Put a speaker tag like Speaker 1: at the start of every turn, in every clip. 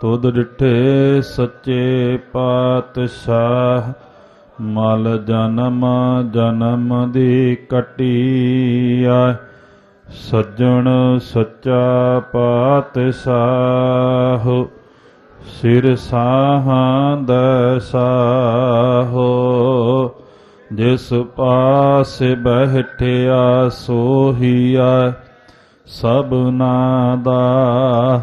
Speaker 1: ਤੁਧ ਡਿਠੇ ਸੱਚੇ ਪਾਤਸ਼ਾਹ, ਮਲ ਜਨਮ ਜਨਮ ਦੀ ਕਟਿਆ ਸੱਜਣ ਸੱਚਾ ਪਾਤਸ਼ਾਹ, ਸਿਰ ਸਾਹਾਂ ਦਸਾਹੋ ਜਿਸ ਪਾਸ ਬਹਿਠਿਆ ਸੋਹੀਆ ਸਭਨਾ ਦਾ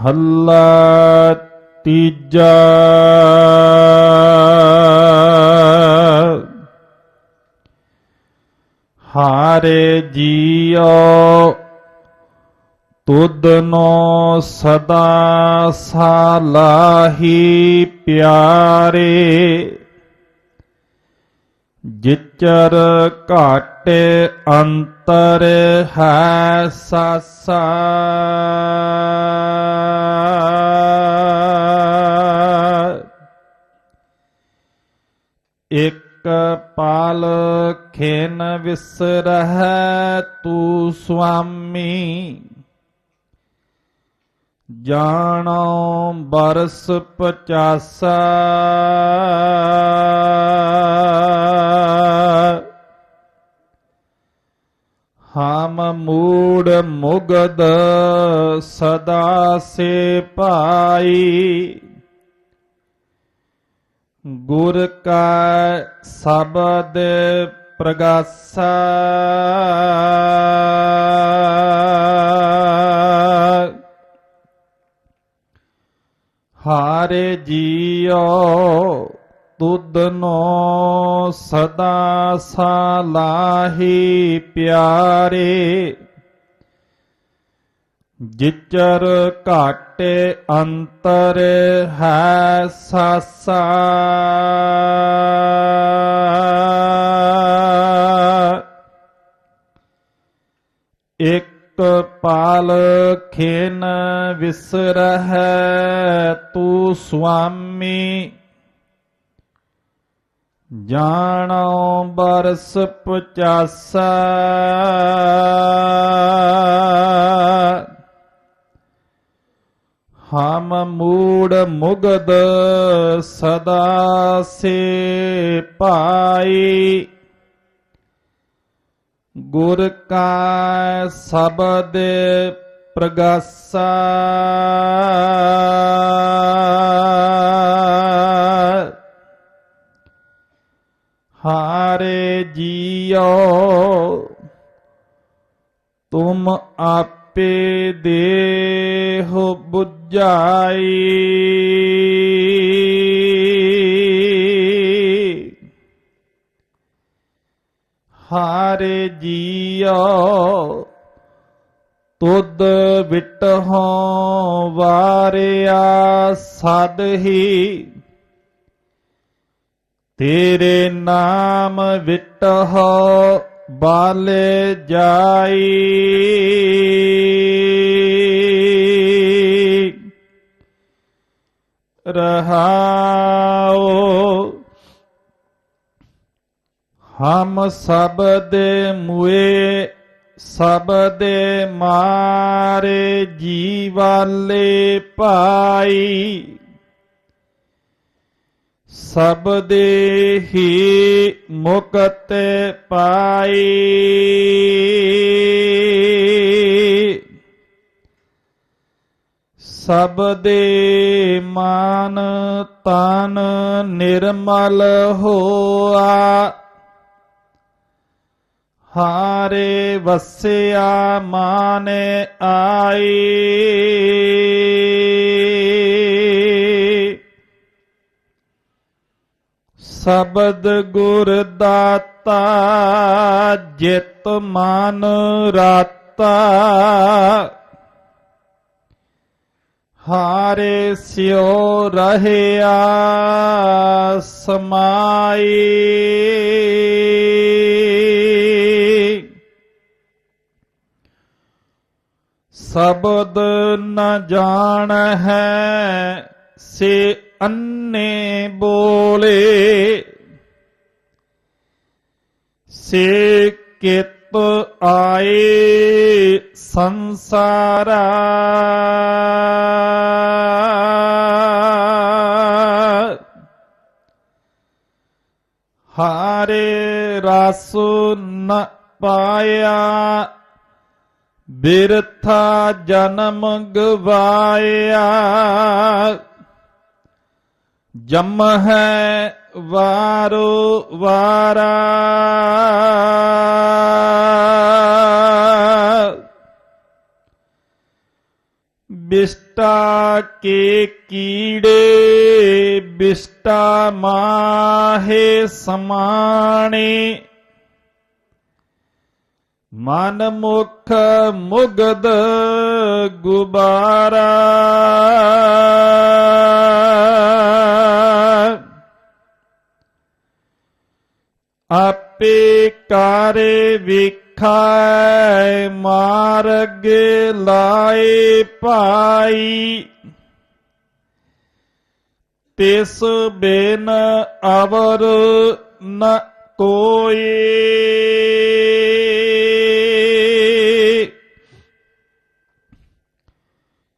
Speaker 1: ਮਹੱਲਾ ਤੀਜਾ। ਹਾਰੇ ਜੀਓ ਤੁਧ ਨੋ ਸਦਾ ਸਾਲਾਹੀ ਪਿਆਰੇ। ਜਿਚਰ ਘਾਟ ਅੰਤਰ ਹੈ ਸਾਸਾ। ਇਕ ਪਾਲ ਖੇਨ ਵਿਸਰਹਿ ਤੂ ਸੁਆਮੀ। ਜਾਣੋ ਬਰਸ ਪਚਾਸਾ। ਹਮ ਮੂੜ ਮੁਗਦ ਸਦਾ ਸੇ ਪਾਈ। ਗੁਰ ਕਾ ਸ਼ਬਦ ਪ੍ਰਗਾਸਾ। ਹਾਰੇ ਜੀਓ ਤੁਧ ਨੋ ਸਦਾ ਸਾਲਾਹੀ ਪਿਆਰੇ। ਜਿਚਰ ਘਾਟੇ ਅੰਤਰ ਹੈ ਸਾਸਾ। ਇਕ ਪਾਲ ਖੇਨ ਵਿਸਰਹਿ ਤੂ ਸੁਆਮੀ। ਜਾਣੋ ਬਰਸ ਪਚਾਸਾ। ਹਮ ਮੂੜ ਮੁਗਦ ਸਦਾ ਸੇ ਪਾਈ। ਗੁਰ ਕਾ ਸ਼ਬਦ ਪ੍ਰਗਾਸਾ। ਹਾਰੇ ਜੀਓ ਤੁਮ ਆਪ ਦੇਹ ਬੁਝਾਈ। ਹਾਰੇ ਜੀਓ ਤੁਧ ਵਿਟਹੋਂ ਵਾਰਿਆ ਸਦ ਹੀ ਤੇਰੇ ਨਾਮ ਵਿਟਹੁ ਬਾਲੇ ਜਾਈ। ਰਹਾਓ। ਹਮ ਸਭ ਦੇ ਮੁਏ ਸਭ ਦੇ ਮਾਰੇ ਜੀਵਾਲੇ ਪਾਈ। ਸਭ ਦੇ ਹੀ ਮੁਕਤ ਪਾਈ। ਸਭ ਦੇ ਮਾਨ ਤਨ ਨਿਰਮਲ ਹੋਆ। ਹਾਰੇ ਵਸਿਆ ਮਾਨ ਆਈ। ਸਬਦ ਗੁਰ ਦਾਤਾ, ਜਿਤ ਮਨ ਰਾਤਾ। ਹਾਰੇ ਸਿਓ ਰਹਿਆ ਸਮਾਈ। ਸਬਦ ਨ ਜਾਣ ਹੈ ਸੇ ਅੰਨੇ ਬੋਲੇ ਸੇ ਕਿਤ ਆਏ ਸੰਸਾਰਾ। ਹਾਰੇ ਰਸ ਨ ਪਾਇਆ ਬਿਰਥਾ ਜਨਮ ਗਵਾਇਆ। ਜਮ ਹੈ ਵਾਰੋ ਵਾਰਾ। ਬਿਸਟਾ ਕੇ ਕੀੜੇ ਬਿਸਟਾ ਮਾਹੇ ਸਮਾਣੇ। ਮਨ ਮੁਖ ਮੁਗਦ ਗੁਬਾਰਾ। ਆਪੇ ਕਾਰੇ ਵਿਖਾਇ ਮਾਰਗ ਲਾਏ ਭਾਈ। ਤਿਸ ਬਿਨ ਅਵਰ ਨ ਕੋਈ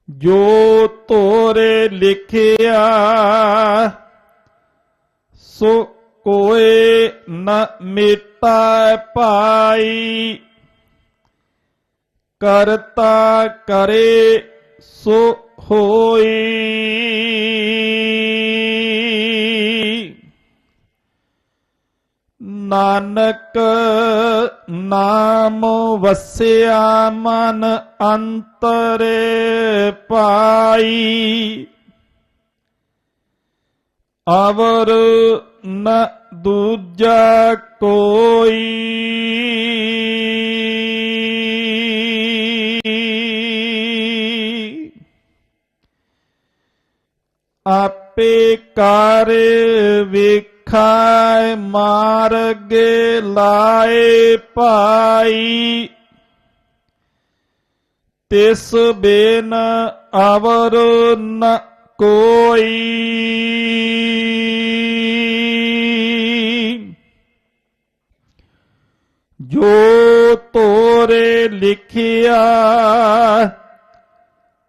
Speaker 1: ਜੋ ਤੋਰੇ ਲਿਖਿਆ, ਸੋ ਕੋਏ ਨ ਮਿਟਾ ਪਾਈ। ਕਰਤਾ ਕਰੇ ਸੋ ਹੋਈ। ਨਾਨਕ ਨਾਮ ਵਸਿਆ ਮਨ ਅੰਤਰੇ ਪਾਈ। ਅਵਰ ਨ ਦੂਜਾ ਕੋਈ। ਆਪੇ ਕਾਰ ਵੇਖਾਇ ਮਾਰਗ ਲਾਏ ਭਾਈ ਤਿਸ ਬੇਨ ਅਵਰ ਨ ਕੋਈ। ਜੋ ਤੋਰੇ ਲਿਖਿਆ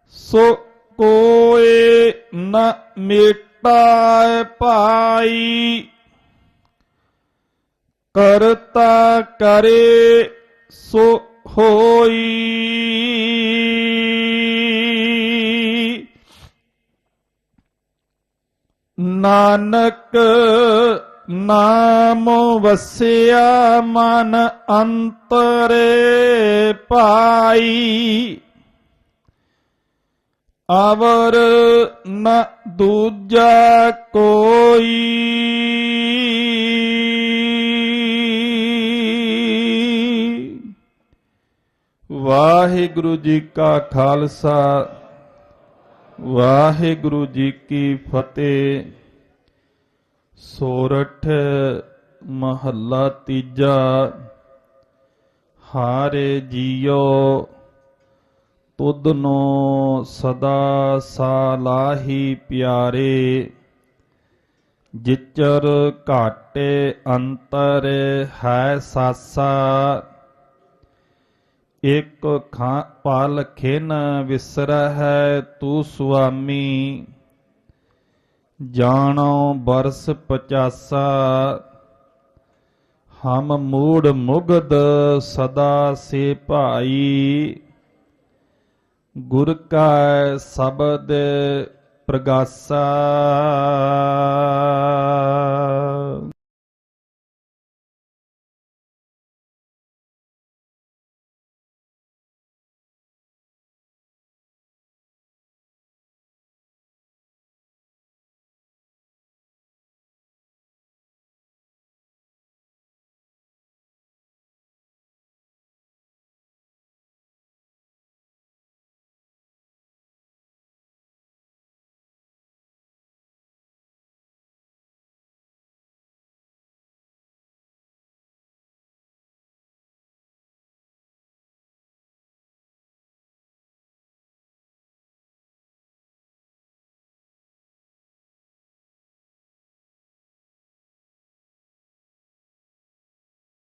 Speaker 1: ਸੋ ਕੋਏ ਨ ਮਿਟਾਇ ਪਾਈ। ਕਰਤਾ ਕਰੇ ਸੋ ਹੋਈ। ਨਾਨਕ ਨਾਮ ਵਸਿਆ ਮਨ ਅੰਤਰੇ ਪਾਈ। ਅਵਰ ਨ ਦੂਜਾ ਕੋਈ। ਵਾਹਿਗੁਰੂ ਜੀ ਕਾ ਖਾਲਸਾ, ਵਾਹਿਗੁਰੂ ਜੀ ਕੀ ਫਤਿਹ। ਸੋਰਠ ਮਹੱਲਾ ਤੀਜਾ, ਹਾਰੇ ਜੀਓ ਤੁਧਨੋ ਸਦਾ ਸਾਲਾਹੀ ਪਿਆਰੇ, ਜਿਚਰ ਘਾਟੇ ਅੰਤਰ ਹੈ ਸਾਸਾ। ਇਕ ਖਾਂ, ਪਲ ਖਿਨ ਵਿਸਰਹਿ ਤੂ ਸੁਆਮੀ ਜਾਣੋ ਬਰਸ ਪਚਾਸਾ ਹਮ ਮੂੜ ਮੁਗਦ ਸਦਾ ਸੇ ਭਾਈ। ਗੁਰ ਕਾ ਸ਼ਬਦ ਪ੍ਰਗਾਸਾ।